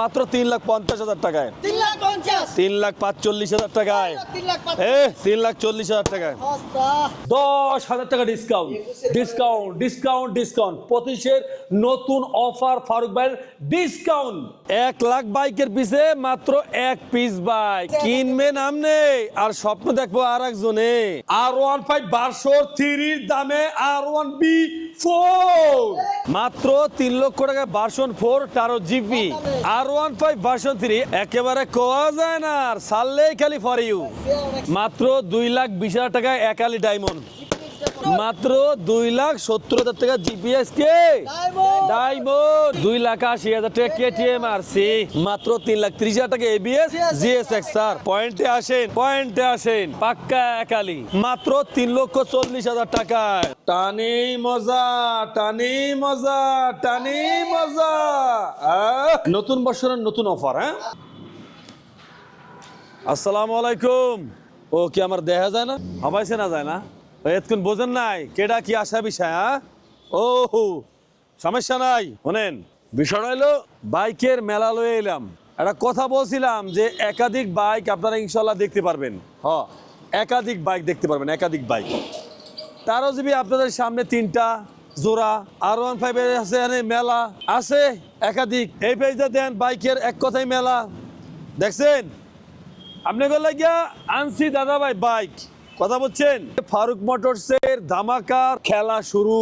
মাত্র তিন লাখ পঞ্চাশ হাজার টাকায়। তিন লাখ পাঁচচল্লিশ হাজার টাকায়। তিন লাখ চল্লিশ হাজার টাকায়। দশ হাজার টাকা ডিসকাউন্ট ডিসকাউন্ট ডিসকাউন্ট ডিসকাউন্ট পঁচিশের নতুন অফার ফারুক ভাইয়ের ডিসকাউন্ট এক লাখ বাইকের পিছে মাত্র এক পিস বাইক কিনবেন আমনে আর স্বপ্ন দেখব আর একজনে। আর ওয়ান ফাইভ বারশো থ্রির দামে আর ওয়ান বি ফোর মাত্র তিন লক্ষ টাকা version four Taro GB R one five version three একেবারে কোয়া যায় না আর সারলেই খালি ফর ইউ মাত্র দুই লাখ বিশ হাজার টাকায় একালি ডায়মন্ড মাত্র দুই লাখ সত্তর হাজার টাকা জিপিএস কে! ডায়মন্ড দুই লাখ আশি হাজার টাকা কেটিএম আর সি মাত্র তিন লাখ ত্রিশ হাজার টাকা এবিএস জিএস এক্স স্যার পয়েন্টে আসেন পয়েন্টে আসেন। পাক্কা একালি। মাত্র তিন লক্ষ চল্লিশ হাজার টাকায়। টানি মজা টানি মজা টানি মজা। নতুন বছরের নতুন অফার হ্যাঁ? আসসালামু আলাইকুম। ও কি আমার দেখা যায় না? হবাইছে না যায় না? এতক্ষণ বোঝেন নাই কেডা কি আসা বিষয় হ্যাঁ? ও সমস্যা নাই, শোনেন। বিষয়টা হলো, বাইকের মেলা লয়ে এলাম। একটা কথা বলছিলাম যে একাধিক বাইক আপনারা ইনশাল্লাহ দেখতে পারবেন। হ, একাধিক বাইক দেখতে পারবেন, একাধিক বাইক। তারও যদি আপনাদের সামনে তিনটা, জোড়া আর ওয়ান ফাইভের আছে মেলা আছে, একাধিক। এই পেজটা দেন, বাইকের এক কথাই মেলা। দেখছেন? আপনি গিয়া আনসি দাদা ভাই বাইক। কথা বলছেন? ফারুক মোটরসের ধামাকার খেলা শুরু।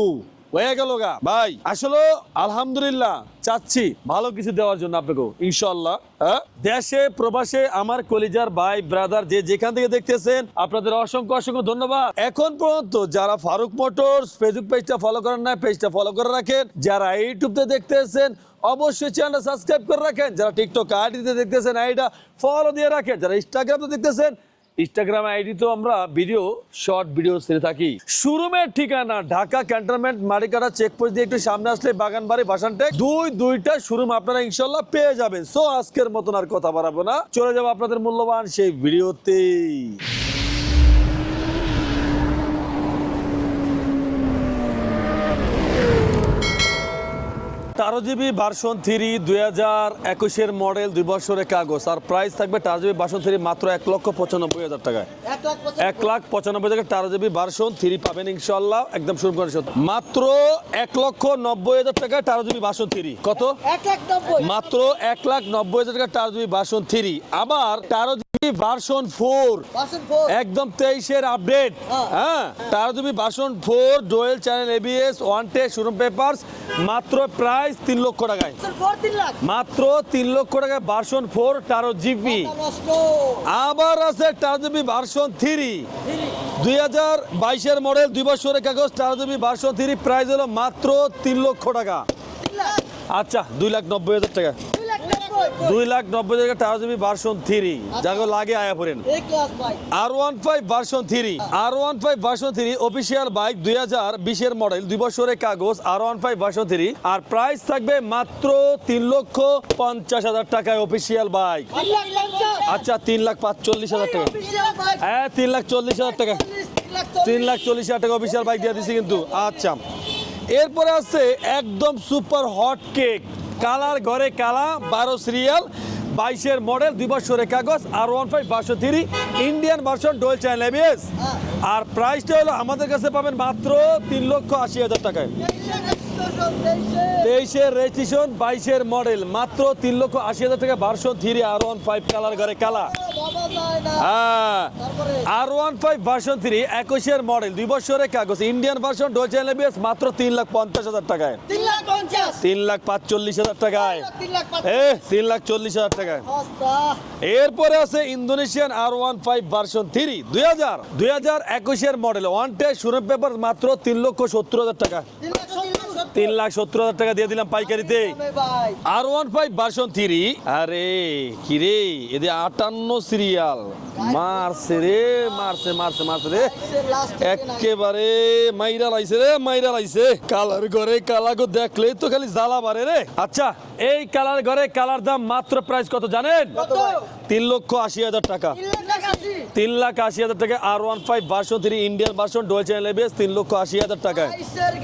হয়ে গেল গা। ভাই, আসলে আলহামদুলিল্লাহ চাচ্ছি ভালো কিছু দেওয়ার জন্য আপনাকে ইনশাল্লাহ হ্যাঁ? দেশে, প্রবাসে আমার কলিজার ভাই ব্রাদার যে যেখান থেকে দেখতেছেন, আপনাদের অসংখ্য অসংখ্য ধন্যবাদ। এখন পর্যন্ত যারা ফারুক মোটরস ফেসবুক পেজটা ফলো করেন না পেজটা ফলো করে রাখেন। যারা ইউটিউবতে দেখতেছেন, অবশ্যই চ্যানেলটা সাবস্ক্রাইব করে রাখেন। যারা টিকটক আইডিতে দেখতেছেন আইডিটা ফলো দিয়ে রাখেন। যারা ইনস্টাগ্রামে দেখতেছেন ইনস্টাগ্রাম আইডি তো আমরা ভিডিও শর্ট ভিডিও ছেড়ে থাকি। শোরুমের ঠিকানা, ঢাকা ক্যান্টনমেন্ট মারিকাটা চেকপোস্ট দিয়ে একটু সামনে আসলে বাগানবাড়ি ভাষানটেক দুই দুইটা শোরুম আপনারা ইনশাল্লাহ পেয়ে যাবেন। সো আজকের মতন আর কথা বাড়াবো না। চলে যাব আপনাদের মূল্যবান সেই ভিডিওতেই তেরো জিবি ভার্সন থ্রি দুই হাজার একুশের মডেল দুই বছরের কাগজ। আর প্রাইস থাকবে তেরো জিবি ভার্সন থ্রি মাত্র এক লক্ষ পঁচানব্বই হাজার টাকায়। এক লাখ পঁচানব্বই টাকা তেরো জিবি ভার্সন থ্রি পাবেন ইনশাল্লাহ একদম শুরু করে মাত্র এক লক্ষ নব্বই হাজার টাকা তেরো জিবি ভার্সন থ্রি। কত? মাত্র এক লাখ নব্বই হাজার টাকা তেরো জিবি ভার্সন থ্রি। আবার জিবি ভার্সন ফোর একদম তেইশের আপডেট হ্যাঁ। তার তুমি version four dual channel ABS one টে শোরুম পেপার্স মাত্র প্রাইস তিন লক্ষ টাকায়। মাত্র তিন লক্ষ টাকায় ভার্সন ফোর তেরো জিবি আবার আছে তেরো জিবি ভার্সন থ্রি দুই হাজার বাইশের মডেল দুই বছরের কাগজ তেরো জিবি ভার্সন থ্রি প্রাইস হলো মাত্র তিন লক্ষ টাকা। আচ্ছা দুই লাখ নব্বই হাজার টাকা। দুই লাখ নব্বই হাজার টাকা জিবি ভার্সন থ্রি যাকে লাগে আয়া পড়েন। R one five version three R one five version three official bike দুই হাজার বিশের মডেল দুই বছরের কাগজ R one five version three আর প্রাইস থাকবে মাত্র তিন লক্ষ পঞ্চাশ হাজার টাকায় অফিসিয়াল বাইক আচ্ছা তিন লাখ পাঁচচল্লিশ হাজার টাকা। হ্যাঁ তিন লাখ চল্লিশ হাজার টাকা। তিন লাখ চল্লিশ। হাজার টাকা অফিসিয়াল বাইক দিয়ে দিছি কিন্তু। আচ্ছা। এরপরে আছে একদম সুপার হট কেক কালার ঘরে কালা, বারো সিরিয়াল বাইশের মডেল দুই বছরের কাগজ আর ওয়ান ফাইভ বারোশো three Indian version dual channel ABS. আর প্রাইসটা হলো আমাদের কাছে পাবেন মাত্র তিন লক্ষ আশি হাজার টাকায়। তেইশের রেজিস্ট্রেশন বাইশের মডেল মাত্র তিন লক্ষ আশি হাজার টাকা বারোশো three R one five colour ঘরে কালা। হ্যাঁ R one five version three একুশের মডেল দুই বছরের কাগজ ইন্ডিয়ান ভার্সন মাত্র তিন লাখ পঞ্চাশ হাজার টাকায়। তিন লাখ পাঁচচল্লিশ হাজার টাকায়। তিন এ তিন লাখ চল্লিশ হাজার টাকায়। এরপরে আছে Indonesian R one five version three দুই হাজার দুই হাজার একুশের মডেল ওয়ান টে শুরু পেপার মাত্র তিন লক্ষ সত্তর হাজার টাকা। তিন লাখ সত্তর হাজার টাকা দিয়ে দিলাম পাইকারিতে। R one five version three. আরে কি রে? এদের আটান্ন সিরিয়াল। মারছে রে মারছে মারছে মারছে রে। একেবারে মাইরা লাইছে রে মাইরা লাইছে। কালার ঘরে কালা গো দেখলেই তো খালি জ্বালা বাড়ে রে। আচ্ছা এই কালার ঘরে কালার দাম মাত্র প্রাইস কত জানেন? তিন লক্ষ আশি হাজার টাকা। তিন লাখ আশি হাজার টাকা R one five version three Indian version dual channel ABS তিন লক্ষ আশি হাজার টাকায়। বাইশের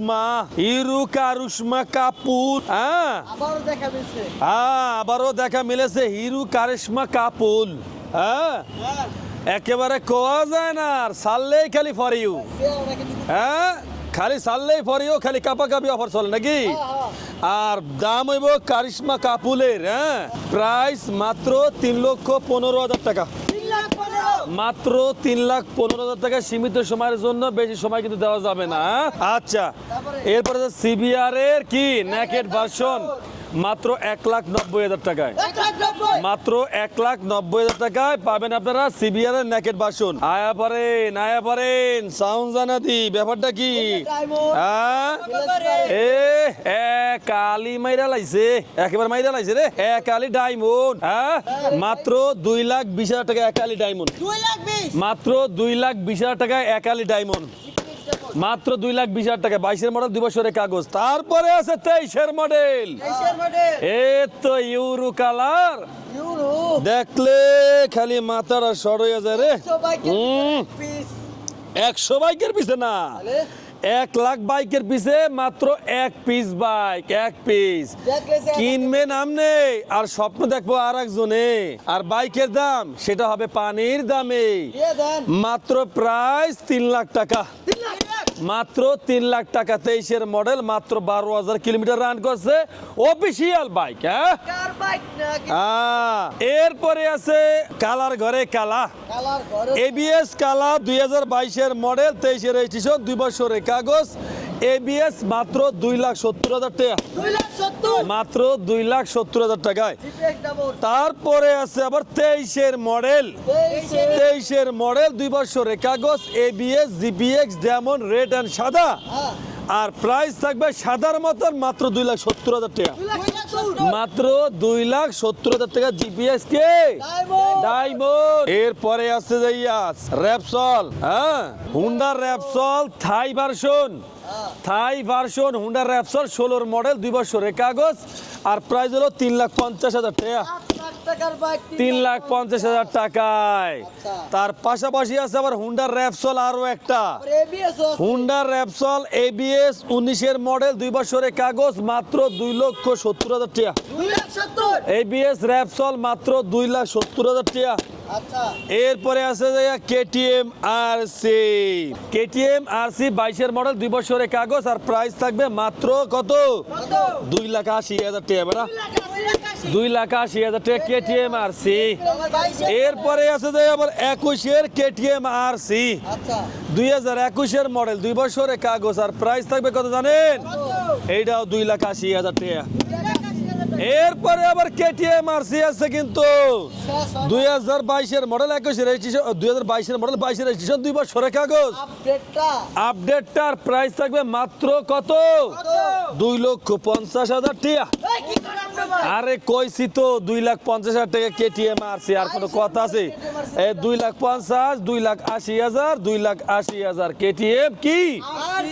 গাড়ি কারুসমা হিরু কারুসমা কাপুর হ্যাঁ? আবারও দেখা মিলছে। হ্যাঁ আবারও দেখা মিলেছে হিরু কারিশমা কাপুল হ্যাঁ? হ্যাঁ একেবারে কোয়া যায় না আর সাললেই খালি ফর ইউ হ্যাঁ? খালি সাললেই ফর ইউ খালি কাপা কাপি অফার চলে নাকি? হ্যাঁ, আর দাম হইব কারিশমা কাপুলের হ্যাঁ? প্রাইস মাত্র তিন লক্ষ পনেরো হাজার টাকা। মাত্র তিন লাখ পনেরো হাজার টাকা সীমিত সময়ের জন্য বেশি সময় কিন্তু দেওয়া যাবে না হ্যাঁ? আচ্ছা এরপরে সিবিআর এর কি ন্যাকেট ভার্সন মাত্র এক লাখ নব্বই হাজার টাকায়। মাত্র এক লাখ নব্বই হাজার টাকায় পাবেন আপনারা সিবিআর এর নেকেট ভার্সন আয়া পারেন আয়া পারেন সাউন্ড জানাতি ব্যাপারটা কি? ডায়মন্ড হ্যাঁ? এ কালি মাইরা লাইছে। একেবারে মাইরা লাইছে রে। এ কালি ডায়মন্ড হ্যাঁ? মাত্র দুই লাখ বিশ হাজার টাকা একালি ডায়মন্ড লাখ বিশ। মাত্র দুই লাখ বিশ হাজার টাকায় একালি ডায়মন্ড মাত্র দুই লাখ বিশ হাজার টাকা। বাইশের মডেল দুই বছরের কাগজ। তারপরে আছে তেইশের মডেল এ তো ইউরো কালার। দেখলে খালি মাথার সর হয়ে যায় রে। একশো বাইকের পিছনে পিছে না। এক লাখ বাইকের পিছে মাত্র এক পিস বাইক এক পিস কিনবে নাম নেই আর স্বপ্ন দেখব আর একজনে আর বাইকের দাম সেটা হবে পানির দামে। মাত্র প্রাইস তিন লাখ টাকা। মাত্র তিন লাখ টাকা তেইশের মডেল মাত্র বারো হাজার কিলোমিটার রান করছে। অফিসিয়াল বাইক হ্যাঁ? এরপরে আছে কালার ঘরে কালা। এবিএস কালা দুই হাজার বাইশের মডেল তেইশের রেজিস্ট্রেশন দুই বছরের কাগজ। এবিএস মাত্র দুই লাখ সত্তর হাজার টাকা। মাত্র দুই লাখ সত্তর হাজার টাকায় তারপরে আছে আবার তেইশের মডেল। তেইশের। মডেল দুই বছরের কাগজ এবিএস জিপিএক্স যেমন রেড অ্যান্ড সাদা। হ্যাঁ। আর প্রাইস থাকবে সাদার মতন মাত্র দুই লাখ সত্তর হাজার টাকা। মাত্র দুই লাখ সত্তর হাজার টাকা জিপিএস কে? ডায়মন্ড এরপরে আছে যে ইয়াস র্যাপসল হ্যাঁ? হুন্ডার Repsol Thai version Thai version হুন্ডার র্যাপসল ষোলোর মডেল দুই বছরের কাগজ। আর প্রাইস হলো তিন লাখ পঞ্চাশ হাজার টাকা। তিন লাখ পঞ্চাশ হাজার টাকায়। আচ্ছা। তার পাশাপাশি আছে আবার হুন্ডার র্যাপসল আরও একটা। হুন্ডার র্যাপসল এবিএস উনিশের মডেল দুই বছরের কাগজ মাত্র দুই লক্ষ সত্তর হাজার টাকা। এবিএস র্যাপসল মাত্র দুই লাখ সত্তর হাজার টাকা। এরপরে আছে KTM R C KTM R C বাইশের মডেল দুই বছরের কাগজ আর প্রাইস থাকবে মাত্র কত? দুই লাখ আশি হাজার টাকা বেড়া দুই লাখ আশি হাজার টাকা কেটিএম আর সি এরপরে আছে যে আবার একুশের কেটিএম আর সি আচ্ছা। দুই হাজার একুশের মডেল দুই বছরের কাগজ আর প্রাইস থাকবে কত জানেন? এইটাও দুই লাখ আশি হাজার টাকা দুই লাখ আশি হাজার টাকা। এরপরে আবার কেটিএম আর সি আছে কিন্তু দুই হাজার বাইশের মডেল একুশের রেজিস্ট্রেশন দুই হাজার বাইশের মডেল বাইশের রেজিস্ট্রেশন দুই বছরের কাগজ। আপডেটটা আপডেটটার প্রাইস থাকবে মাত্র কত? দুই লক্ষ পঞ্চাশ হাজার ভাই? আরে কইছি তো দুই লাখ পঞ্চাশ হাজার টাকা কেটিএম আরসি আর কোনো কথা আছে? এই দুই লাখ পঞ্চাশ দুই লাখ আশি হাজার দুই লাখ আশি হাজার কেটিএম কি? আর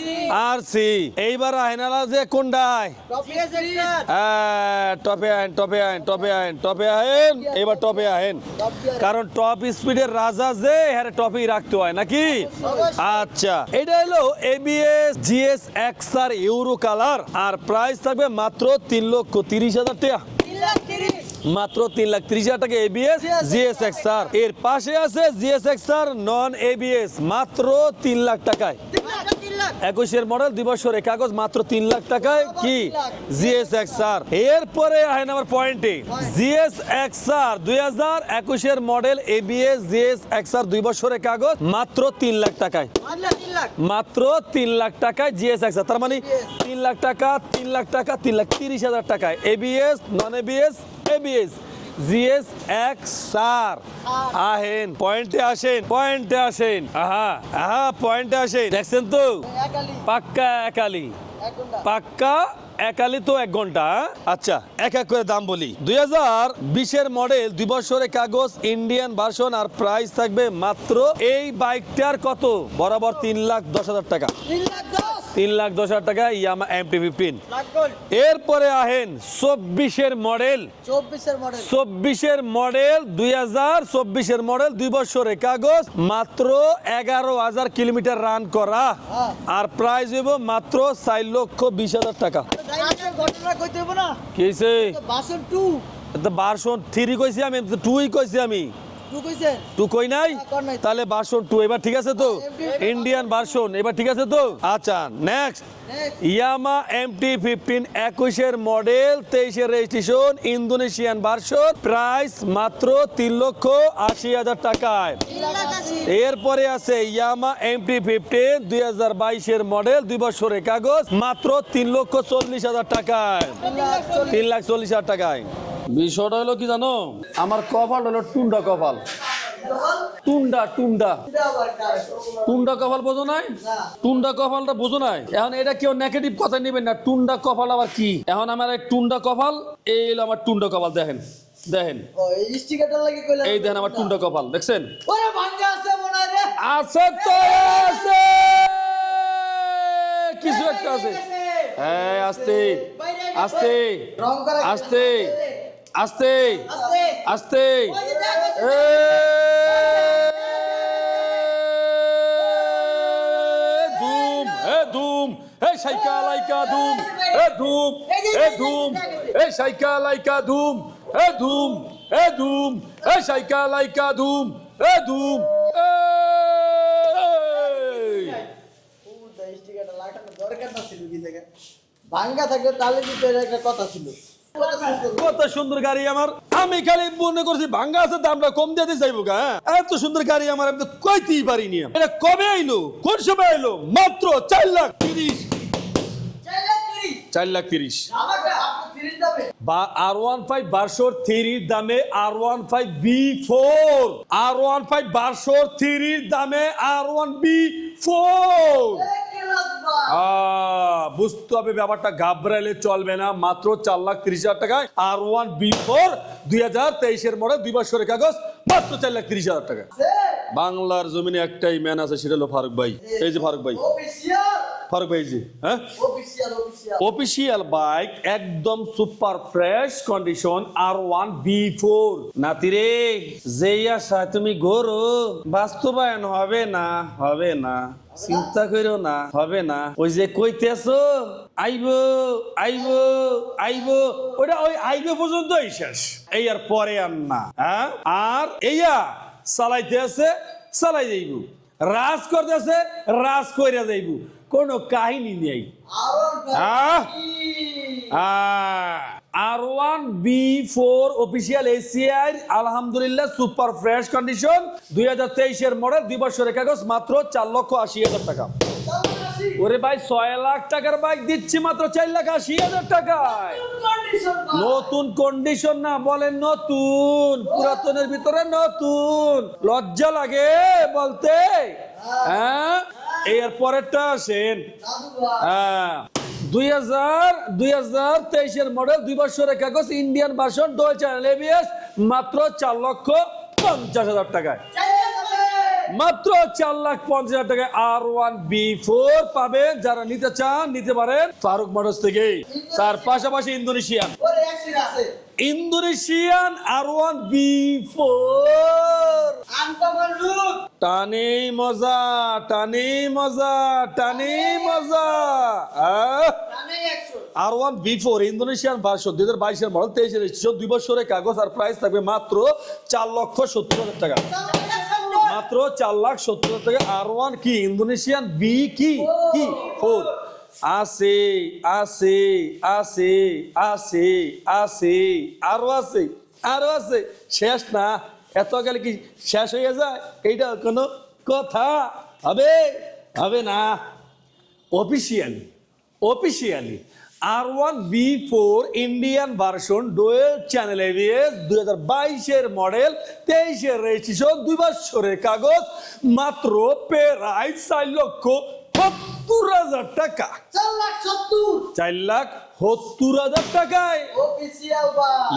আরসি এইবার আহেনালা যে কোনটায় হ্যাঁ, টপে আহেন টপে আহেন টপে আহেন টপে আহেন এবার টপে আহেন কারণ টপ স্পিডের রাজা যে হ্যাঁ টপেই রাখতে হয় নাকি? আচ্ছা এটা হলো ABS GS X R Euro colour আর প্রাইস থাকবে মাত্র তিন লক্ষ তিরিশ হাজার টাকা। মাত্র তিন লাখ তিরিশ হাজার টাকা এবিএস জিএস এক্স আর এর পাশে আছে GS X R non ABS মাত্র তিন লাখ টাকায়। একুশের মডেল দুই বছরের কাগজ মাত্র তিন লাখ টাকায়। কি? জিএস এক্স আর এরপরে আহেন আমার পয়েন্টে জিএস এক্স আর দুই হাজার একুশের model ABS GS X R দুই বছরের কাগজ মাত্র তিন লাখ টাকায়। মাত্র তিন লাখ টাকায় জিএস এক্স তার মানে তিন লাখ টাকা তিন লাখ টাকা তিন লাখ তিরিশ হাজার টাকায়। ABS non ABS ABS GS X R আহেন পয়েন্টে আসেন পয়েন্টে আসেন। আহা আহা পয়েন্টে আসেন। দেখছেন তো? পাক্কা একালি। পাক্কা একালি তো এক ঘণ্টা? আচ্ছা এক এক করে দাম বলি। দুই হাজার বিশের মডেল দুই বছরের কাগজ ইন্ডিয়ান ভার্সন আর প্রাইস থাকবে মাত্র এই বাইকটার কত? বরাবর তিন লাখ দশ হাজার টাকা। তিন লাখ তিন লাখ দশ হাজার টাকা Yamaha MT fifteen black gold এরপরে আহেন চব্বিশের মডেল। চব্বিশের মডেল। দুই হাজার চব্বিশের মডেল দুই বছরের কাগজ মাত্র এগারো হাজার কিলোমিটার রান করা। হ্যাঁ। আর প্রাইস হইব মাত্র চার লক্ষ বিশ হাজার টাকা। কি বাসন টু থ্রি কইছি আমি টুই কইছি আমি। টু কই নাই? কর নাই। তাহলে ভার্সন টু এবার ঠিক আছে তো? ইন্ডিয়ান ভার্সন এবার ঠিক আছে তো? আচ্ছা নেক্সট ইয়ামা এমটি ফিফটিন একুশের মডেল তেইশের রেজিস্ট্রেশন ইন্দোনেশিয়ান ভার্সন প্রাইস মাত্র তিন লক্ষ আশি হাজার টাকায়। এরপরে আছে ইয়ামা এমটি ফিফটিন দুই হাজার বাইশের মডেল দুই বছরের কাগজ মাত্র তিন লক্ষ চল্লিশ হাজার টাকায়। তিন লাখ চল্লিশ হাজার টাকায়। বিষয়টা হলো কি জানো? আমার কপাল হলো টুন্ডা কপাল। টুন্ডা টুন্ডা। টুন্ডা কপাল বোঝো নাই? টুন্ডা কপালটা বোঝো নাই? এখন এটা কেউ নেগেটিভ কথা নেবেন না। টুন্ডা কপাল আবার কি? এখন আমার এই টুন্ডা কপাল এই হলো আমার টুন্ডা কপাল দেখেন দেখেন। এই দেখেন আমার টুন্ডা কপাল দেখছেন? আছে তো আছে! কিছু একটা আছে। হ্যাঁ আস্তে আস্তে আস্তে। আস্তে আস্তে। ধুম এ ধুম এ সাইকা লাইকা ধুম এ ধুম এ ধুম এ সাইকা লাইকা ধুম এ ধুম এ ধুম এ সাইকা লাইকা ধুম এ ধুম দরকার না ছিল কি ভাঙ্গা থাকলে তাহলে কিন্তু একটা কথা ছিল। কত সুন্দর গাড়ি আমার। আমি খালি মনে করছি ভাঙ্গা আছে দামটা কম দিয়ে দিয়ে যাইবো গা হ্যাঁ? এত সুন্দর গাড়ি আমার আমি তো কইতেই পারিনি। এটা কবে আইলো? কোন সময় আইলো? মাত্র চার লাখ তিরিশ। চার লাখ তিরিশ? বা আর ওয়ান ফাইভ বারশোর থ্রির দামে R one five B four R one five বারশোর থ্রির দামে আর ওয়ান বি ফোর বুঝতে হবে ব্যাপারটা ঘাবড়াইলে চলবে না। মাত্র চার লাখ তিরিশ হাজার টাকায় আর ওয়ান বি ফোর দুই হাজার তেইশের মডেল দুই বছরের কাগজ মাত্র চার লাখ তিরিশ হাজার টাকা। বাংলার জমিনে একটাই ম্যান আছে সেটা হলো ফারুক ভাই। এই যে ফারুক ভাই। ফারুক ভাই যে হ্যাঁ? অফিসিয়াল বাইক একদম super fresh condition R one B four নাতিরে যেই আশা তুমি গরো বাস্তবায়ন হবে না হবে না। চিন্তা করো না হবে না। ওই যে কইতেছো আইবো আইবো আইবো ওটা ওই আইবো পর্যন্তই শেষ। এই আর পরে আর না হ্যাঁ? আর এইয়া চালাইতে আছে চালাই যাইব। রাজ করতে আছে রাজ কইরা যাইব। কোনো কাহিনী নেই। আহ R one B four official ACI আলহামদুলিল্লাহ সুপার ফ্রেশ কন্ডিশন দুই হাজার তেইশের মডেল দুই বছরের কাগজ, মাত্র চার লক্ষ আশি হাজার টাকা। ওরে ভাই, ছয় লাখ টাকার বাইক দিচ্ছি মাত্র চার লাখ আশি হাজার টাকায়। নতুন কন্ডিশন না, বলেন নতুন, পুরাতনের ভিতরে নতুন। লজ্জা লাগে বলতে। হ্যাঁ? এর পরেরটা আসেন। হ্যাঁ। দুই হাজার দুই হাজার তেইশের মডেল দুই বছরের কাগজ Indian version dual channel ABS মাত্র চার লক্ষ পঞ্চাশ হাজার টাকায়। মাত্র চার লাখ পঞ্চাশ হাজার টাকায় আর ওয়ান বি ফোর পাবেন। যারা নিতে চান নিতে পারেন ফারুক মোটরস থেকে তার পাশাপাশি Indonesian. Indonesian R one B four টানে মজা টানে মজা টানে মজা। R one B four Indonesian version দুই হাজার বাইশের মডেল তেইশের দুই বছরের কাগজ আর প্রাইস থাকবে মাত্র চার লক্ষ সত্তর হাজার টাকা। মাত্র চার লাখ সত্তর টাকা আর ওয়ান কি? ইন্দোনেশিয়ান? বি কি? কি? ফোর আছে আছে আছে আছে আছে, আরও আছে আরও আছে। শেষ না? এত গেলে কি শেষ হয়ে যায় এইটা কোনো কথা হবে? হবে না। Officially officially R one B four Indian version dual channel ABS দুই হাজার বাইশের মডেল তেইশের রেজিস্ট্রেশন দুই বছরের কাগজ মাত্র প্রায় চার লক্ষ সত্তর হাজার টাকা। চার লাখ সত্তর। চার লাখ সত্তর হাজার টাকায়।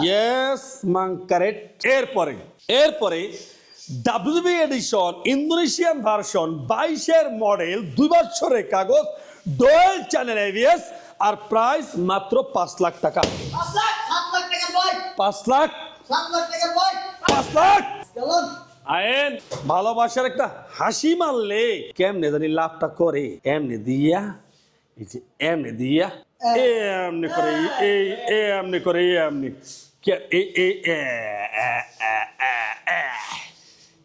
ইয়েস মাং কারেক্ট এরপরে এরপরে ডাব্লিউবি এডিশন ইন্দোনেশিয়ান ভার্সন বাইশের মডেল দুই বছরের কাগজ ডোয়েল চ্যানেল এবিএস আর প্রাইস মাত্র পাঁচ লাখ টাকা। পাঁচ লাখ পাঁচ লাখ? আয়েন ভালোবাসার একটা হাসি মারলে কেমনে জানি লাভটা করে? এমনি দিয়া এই যে এমনি দিয়া এমনি করে এই এমনি করে এমনি।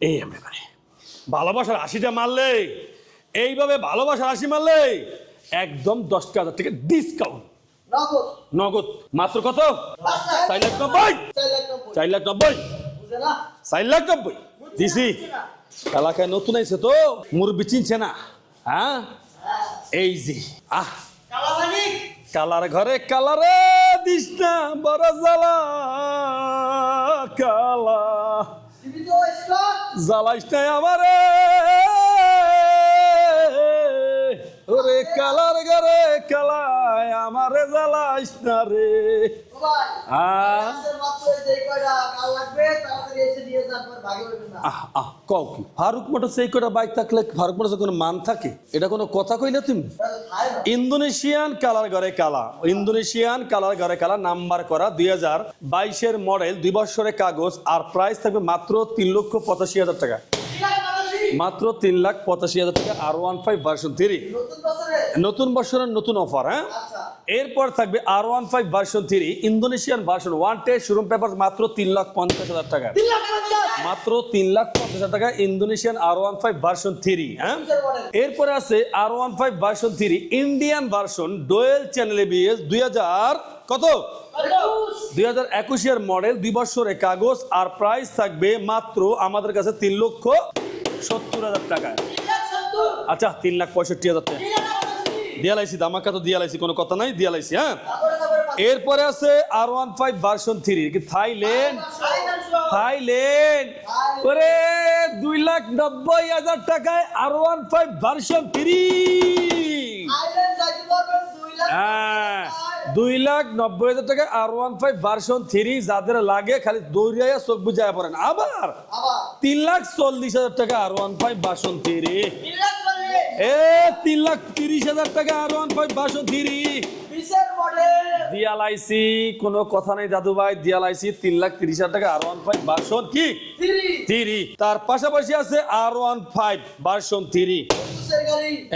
এই এমনি করে। ভালোবাসার হাসিটা মারলে এইভাবে ভালোবাসার হাসি মারলে একদম দশটা হাজার টাকা ডিসকাউন্ট নগদ। মাত্র কত? চার লাখ নব্বই। চার লাখ নব্বই। চার লাখ নব্বই। না? দিছি। এলাকায় নতুন আইছে তো। মুরব্বি চিনছে না। হ্যাঁ? এই যে আহ। কালার ঘরে কালারে দিস না বড় জ্বালা। কালা। জ্বালাইস নাই আমারে। ওরে কালার ঘরে কালায় আমারে জ্বালাইস না রে। কও কি? ফারুক মোটর সেই কটা বাইক থাকলে ফারুক মোটর কোনো মান থাকে? এটা কোনো কথা কইলে তুমি? খায় না ইন্দোনেশিয়ান কালার ঘরে কালা। ইন্দোনেশিয়ান কালার ঘরে কালা নাম্বার করা দুই হাজার বাইশের মডেল দুই বছরের কাগজ আর প্রাইস থাকবে মাত্র তিন লক্ষ পঁচাশি হাজার টাকা? মাত্র তিন লাখ পঁচাশি হাজার টাকা R one five version three নতুন বছরে নতুন বছরের নতুন অফার হ্যাঁ? আচ্ছা। এরপর থাকবে R one five version three Indonesian version one টে শোরুম পেপার মাত্র তিন লাখ পঞ্চাশ হাজার টাকা। মাত্র তিন লাখ পঞ্চাশ হাজার টাকা Indonesian R one five version three হ্যাঁ? এরপরে আছে R one five version three Indian version dual channel BS দুই হাজার কত? দুই হাজার একুশের মডেল দুই বছরের কাগজ আর প্রাইস থাকবে মাত্র আমাদের কাছে তিন লক্ষ সত্তর হাজার টাকা। আচ্ছা তিন লাখ পঁয়ষট্টি হাজার টাকা। বাবাজি। দিয়ালাইছি দামাকা তো দিয়ালাইছি কোনো কথা নাই হ্যাঁ? তারপরে তারপরে পাঁচ- এরপরে আছে R one five version three কি থাইল্যান্ড। থাইল্যান্ড ওরে দুই লাখ নব্বই হাজার টাকায় R one five version three হ্যাঁ। দুই লাখ নব্বই হাজার টাকা R one five version three যাদের লাগে খালি দৌড়িয়া চোখ বুঝায় পড়েন। আবার আবার? তিন লাখ চল্লিশ হাজার টাকা R one five version three. এ তিন লাখ তিরিশ হাজার টাকা R one five version three বিশের মডেল দিয়ালাইসি কোনো কথা নাই দাদু ভাই ডিএলআইসি তিন লাখ তিরিশ হাজার টাকা আর ওয়ান ফাইভ ভার্সন কি? থ্রি তার পাশাপাশি আছে R one five version three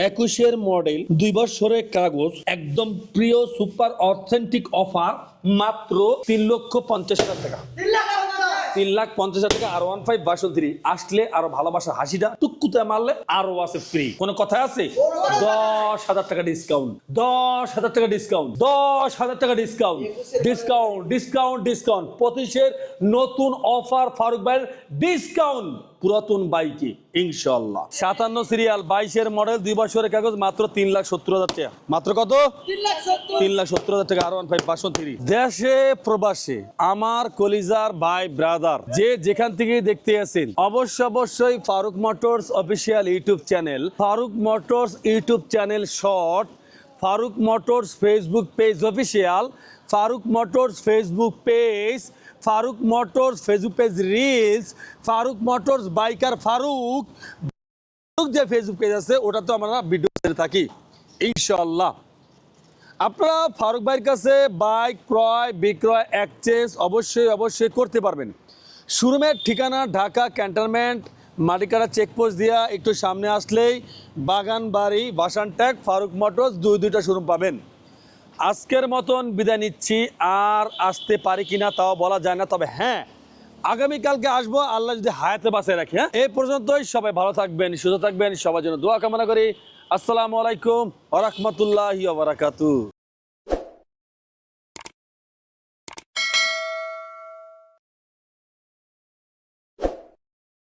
একুশের মডেল দুই বছরের কাগজ একদম প্রিয় সুপার অথেন্টিক অফার মাত্র তিন লক্ষ পঞ্চাশ হাজার টাকা। তিন লাখ পঞ্চাশ। হাজার টাকা আর আসলে আরও ভালোবাসা হাসিটা টুকুতে মারলে আরও আছে ফ্রি কোনো কথা আছে? দশ হাজার টাকা ডিসকাউন্ট দশ হাজার টাকা ডিসকাউন্ট দশ হাজার টাকা ডিসকাউন্ট ডিসকাউন্ট ডিসকাউন্ট ডিসকাউন্ট পঁচিশের নতুন অফার ফারুক ভাইয়ের ডিসকাউন্ট পুরাতন বাইকে ইনশাল্লাহ সাতান্ন সিরিয়াল বাইশের মডেল দুই বছরের কাগজ মাত্র তিন লাখ সত্তর হাজার টাকা। মাত্র কত? তিন লাখ সত্তর। হাজার টাকা আর ওয়ান ফাইভ পাঁচশো থ্রি দেশে প্রবাসে আমার কলিজার ভাই ব্রাদার যে যেখান থেকে দেখতে আছেন অবশ্য অবশ্যই Faruk motors official YouTube channel. Faruk motors YouTube channel short Faruk motors Facebook page official Faruk motors Facebook page Faruk motors Facebook page reels Faruk motors biker Faruk. Faruk যে ফেসবুক পেজ আছে, ওটা তো আমরা video থাকি ইনশাল্লাহ আপনারা ফারুক ভাইয়ের কাছে বাইক ক্রয়, বিক্রয় এক্সচেঞ্জ অবশ্যই অবশ্যই করতে পারবেন। শোরুমের ঠিকানা, ঢাকা ক্যান্টনমেন্ট মাটিকাটা চেকপোস্ট দিয়া একটু সামনে আসলেই বাগান বাড়ি বাসান ট্যাগ ফারুক মোটরস দুই দুইটা শোরুম পাবেন। আজকের মতন বিদায় নিচ্ছি। আর আসতে পারি কিনা তাও বলা যায় না, তবে হ্যাঁ আগামীকালকে আসব। আল্লাহ যদি হায়াতে বাসায় রাখি হ্যাঁ? এই পর্যন্তই সবাই ভালো থাকবেন, সুস্থ থাকবেন। সবার জন্য দোয়া কামনা করি। আসসালামু আলাইকুম ওরহমতুল্লাহি বারাকাতু